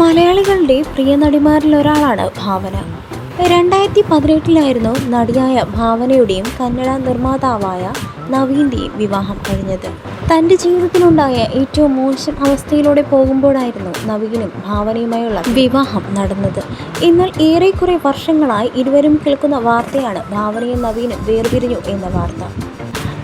മലയാളികളുടെ പ്രിയ നടിമാരിൽ ഒരാളാണ് ഭാവന. രണ്ടായിരത്തി പതിനെട്ടിലായിരുന്നു നടിയായ ഭാവനയുടെയും കന്നഡ നിർമ്മാതാവായ നവീന്റെയും വിവാഹം കഴിഞ്ഞത്. തന്റെ ജീവിതത്തിലുണ്ടായ ഏറ്റവും മോശം അവസ്ഥയിലൂടെ പോകുമ്പോഴായിരുന്നു നവീനും ഭാവനയുമായുള്ള വിവാഹം നടന്നത്. എന്നാൽ ഏറെക്കുറെ വർഷങ്ങളായി ഇരുവരും കേൾക്കുന്ന വാർത്തയാണ് ഭാവനയും നവീനും വേർപിരിഞ്ഞു എന്ന വാർത്ത.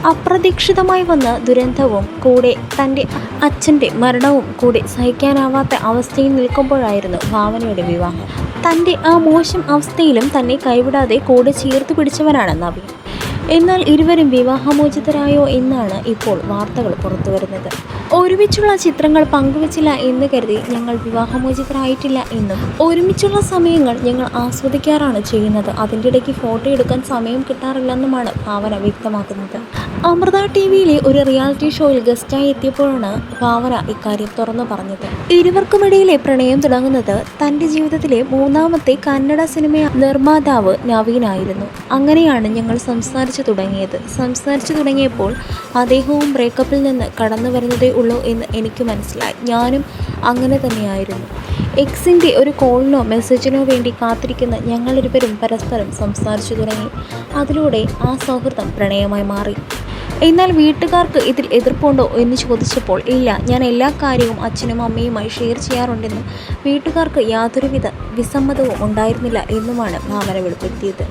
അപ്രതീക്ഷിതമായി വന്ന ദുരന്തവും കൂടെ തന്റെ അച്ഛന്റെ മരണവും കൂടെ സഹിക്കാനാവാത്ത അവസ്ഥയിൽ നിൽക്കുമ്പോഴായിരുന്നു ഭാവനയുടെ വിവാഹം. തന്റെ ആ മോശം അവസ്ഥയിലും തന്നെ കൈവിടാതെ കൂടെ ചേർത്ത് പിടിച്ചവനാണ് നവീൻ. എന്നാൽ ഇരുവരും വിവാഹമോചിതരായോ എന്നാണ് ഇപ്പോൾ വാർത്തകൾ പുറത്തുവരുന്നത്. ഒരുമിച്ചുള്ള ചിത്രങ്ങൾ പങ്കുവച്ചില്ല എന്ന് കരുതി ഞങ്ങൾ വിവാഹമോചിതരായിട്ടില്ല എന്നും ഒരുമിച്ചുള്ള സമയങ്ങൾ ഞങ്ങൾ ആസ്വദിക്കാറാണ് ചെയ്യുന്നത്. അതിന്റെ ഇടയ്ക്ക് ഫോട്ടോ എടുക്കാൻ സമയം കിട്ടാറില്ലെന്നുമാണ് ഭാവന വ്യക്തമാക്കുന്നത്. അമൃത ടി വിയിലെ ഒരു റിയാലിറ്റി ഷോയിൽ ഗസ്റ്റായി എത്തിയപ്പോഴാണ് ഭാവന ഇക്കാര്യം തുറന്നു പറഞ്ഞത്. ഇരുവർക്കുമിടയിലെ പ്രണയം തുടങ്ങുന്നത് തന്റെ ജീവിതത്തിലെ മൂന്നാമത്തെ കന്നഡ സിനിമ നിർമ്മാതാവ് നവീനായിരുന്നു. അങ്ങനെയാണ് ഞങ്ങൾ സംസാരിച്ചു തുടങ്ങിയത്. സംസാരിച്ചു തുടങ്ങിയപ്പോൾ അദ്ദേഹവും ബ്രേക്കപ്പിൽ നിന്ന് കടന്നു വരുന്നതേ ഉള്ളൂ എന്ന് എനിക്ക് മനസ്സിലായി. ഞാനും അങ്ങനെ തന്നെയായിരുന്നു. എക്സിന്റെ ഒരു കോളിനോ മെസ്സേജിനോ വേണ്ടി കാത്തിരിക്കുന്ന ഞങ്ങളിരുവരും പരസ്പരം സംസാരിച്ചു തുടങ്ങി. അതിലൂടെ ആ സൗഹൃദം പ്രണയമായി മാറി. എന്നാൽ വീട്ടുകാർക്ക് ഇതിൽ എതിർപ്പുണ്ടോ എന്ന് ചോദിച്ചപ്പോൾ ഇല്ല. ഞാൻ എല്ലാ കാര്യവും അച്ഛനും അമ്മയുമായി ഷെയർ ചെയ്യാറുണ്ടെന്നും വീട്ടുകാർക്ക് യാതൊരുവിധ വിസമ്മതവും ഉണ്ടായിരുന്നില്ല എന്നുമാണ് ഭാവന വെളിപ്പെടുത്തിയത്.